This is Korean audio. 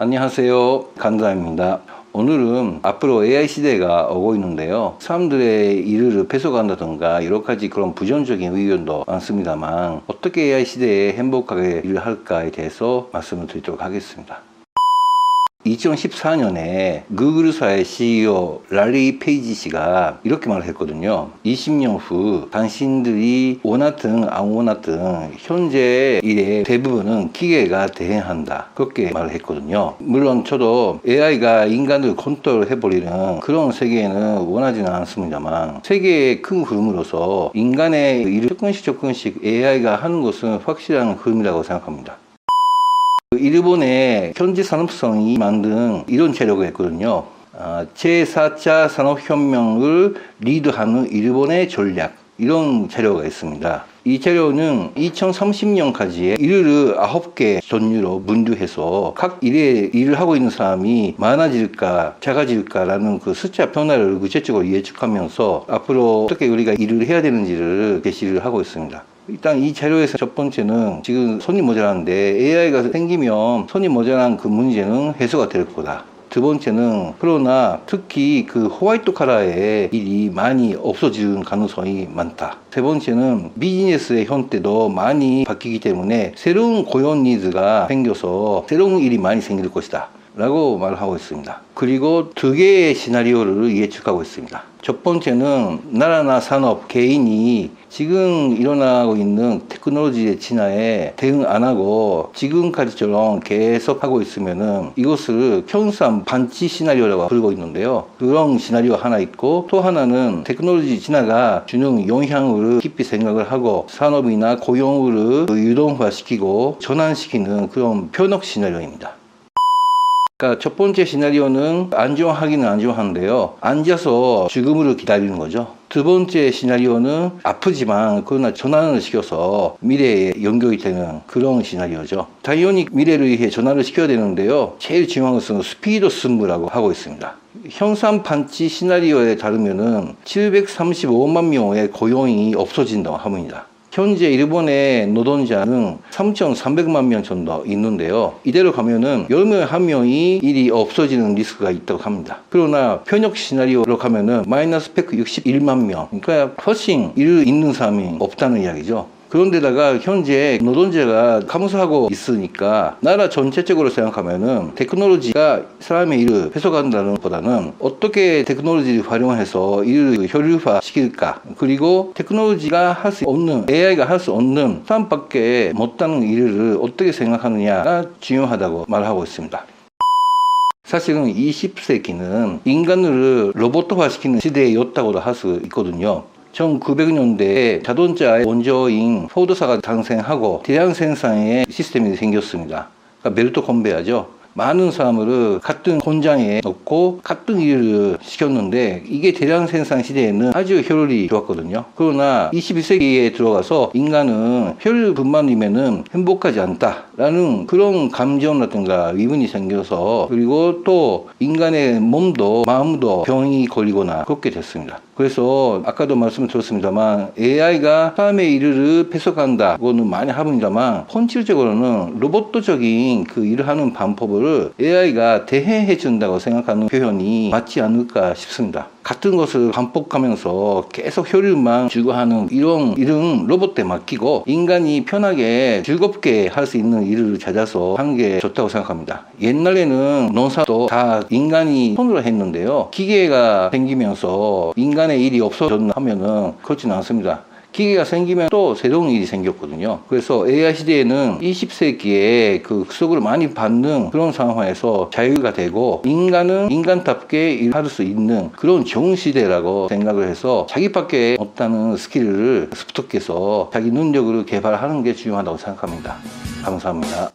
안녕하세요. 간다입니다. 오늘은 앞으로 AI 시대가 오고 있는데요. 사람들의 일을 뺏어간다던가 여러 가지 그런 부정적인 의견도 많습니다만 어떻게 AI 시대에 행복하게 일을 할까에 대해서 말씀을 드리도록 하겠습니다. 2014년에 구글사의 CEO 랄리 페이지 씨가 이렇게 말을 했거든요. 20년 후 당신들이 원하든 안 원하든 현재 일의 대부분은 기계가 대행한다. 그렇게 말을 했거든요. 물론 저도 AI가 인간을 컨트롤해버리는 그런 세계에는 원하지는 않습니다만 세계의 큰 흐름으로서 인간의 일을 조금씩 조금씩 AI가 하는 것은 확실한 흐름이라고 생각합니다. 그 일본의 현지 산업성이 만든 이런 재료가 있거든요. 아, 제4차 산업혁명을 리드하는 일본의 전략. 이런 재료가 있습니다. 이 재료는 2030년까지의 일을 9개 전류로 분류해서 각 일에 일을 하고 있는 사람이 많아질까 작아질까라는 그 숫자 변화를 구체적으로 예측하면서 앞으로 어떻게 우리가 일을 해야 되는지를 제시를 하고 있습니다. 일단 이 자료에서 첫 번째는 지금 손이 모자라는데 AI가 생기면 손이 모자란 그 문제는 해소가 될 거다. 두 번째는 그러나 특히 그 호화이트 카라의 일이 많이 없어지는 가능성이 많다. 세 번째는 비즈니스의 형태도 많이 바뀌기 때문에 새로운 고용 니즈가 생겨서 새로운 일이 많이 생길 것이다. 라고 말하고 있습니다. 그리고 두 개의 시나리오를 예측하고 있습니다. 첫 번째는 나라나 산업, 개인이 지금 일어나고 있는 테크놀로지의 진화에 대응 안 하고 지금까지처럼 계속 하고 있으면은 이것을 현상 반치 시나리오라고 부르고 있는데요. 그런 시나리오 하나 있고 또 하나는 테크놀로지 진화가 주는 영향을 깊이 생각을 하고 산업이나 고용을 유동화시키고 전환시키는 그런 편억 시나리오입니다. 그러니까 첫 번째 시나리오는 안정하기는 안정한데요. 앉아서 죽음을 기다리는 거죠. 두 번째 시나리오는 아프지만 그러나 전환을 시켜서 미래에 연결이 되는 그런 시나리오죠. 당연히 미래를 위해 전환을 시켜야 되는데요. 제일 중요한 것은 스피드 승부라고 하고 있습니다. 현상 반치 시나리오에 따르면은 735만 명의 고용이 없어진다고 합니다. 현재 일본의 노동자는 3,300만 명 정도 있는데요. 이대로 가면은 10명에 한 명이 일이 없어지는 리스크가 있다고 합니다. 그러나 편역 시나리오로 가면은 마이너스 161만 명. 그러니까 훨씬 일 있는 사람이 없다는 이야기죠. 그런데다가 현재 노동자가 감소하고 있으니까 나라 전체적으로 생각하면은 테크놀로지가 사람의 일을 뺏어간다는 것보다는 어떻게 테크놀로지를 활용해서 일을 효율화 시킬까 그리고 테크놀로지가 할 수 없는 AI가 할 수 없는 사람밖에 못하는 일을 어떻게 생각하느냐가 중요하다고 말하고 있습니다. 사실은 20세기는 인간을 로봇화시키는 시대였다고도 할 수 있거든요. 1900년대에 자동차의 원조인 포드사가 탄생하고 대량 생산의 시스템이 생겼습니다. 그러니까 벨트 컨베어죠. 많은 사람을 같은 공장에 넣고 같은 일을 시켰는데 이게 대량 생산 시대에는 아주 효율이 좋았거든요. 그러나 21세기에 들어가서 인간은 효율뿐만이면은 행복하지 않다라는 그런 감정이라든가 위분이 생겨서 그리고 또 인간의 몸도 마음도 병이 걸리거나 그렇게 됐습니다. 그래서 아까도 말씀드렸습니다만 AI가 사람의 일을 뺏어간다고는 많이 합니다만 본질적으로는 로봇적인 그 일을 하는 방법을 AI가 대행해 준다고 생각하는 표현이 맞지 않을까 싶습니다. 같은 것을 반복하면서 계속 효율만 추구하는 이런 일은 로봇에 맡기고 인간이 편하게 즐겁게 할 수 있는 일을 찾아서 하는 게 좋다고 생각합니다. 옛날에는 농사도 다 인간이 손으로 했는데요. 기계가 생기면서 인간의 일이 없어졌나 하면은 그렇지는 않습니다. 기계가 생기면 또 새로운 일이 생겼거든요. 그래서 AI 시대에는 20세기에 그 속을 많이 받는 그런 상황에서 자유가 되고 인간은 인간답게 일할 수 있는 그런 좋은 시대라고 생각을 해서 자기밖에 없다는 스킬을 습득해서 자기 능력을 개발하는 게 중요하다고 생각합니다. 감사합니다.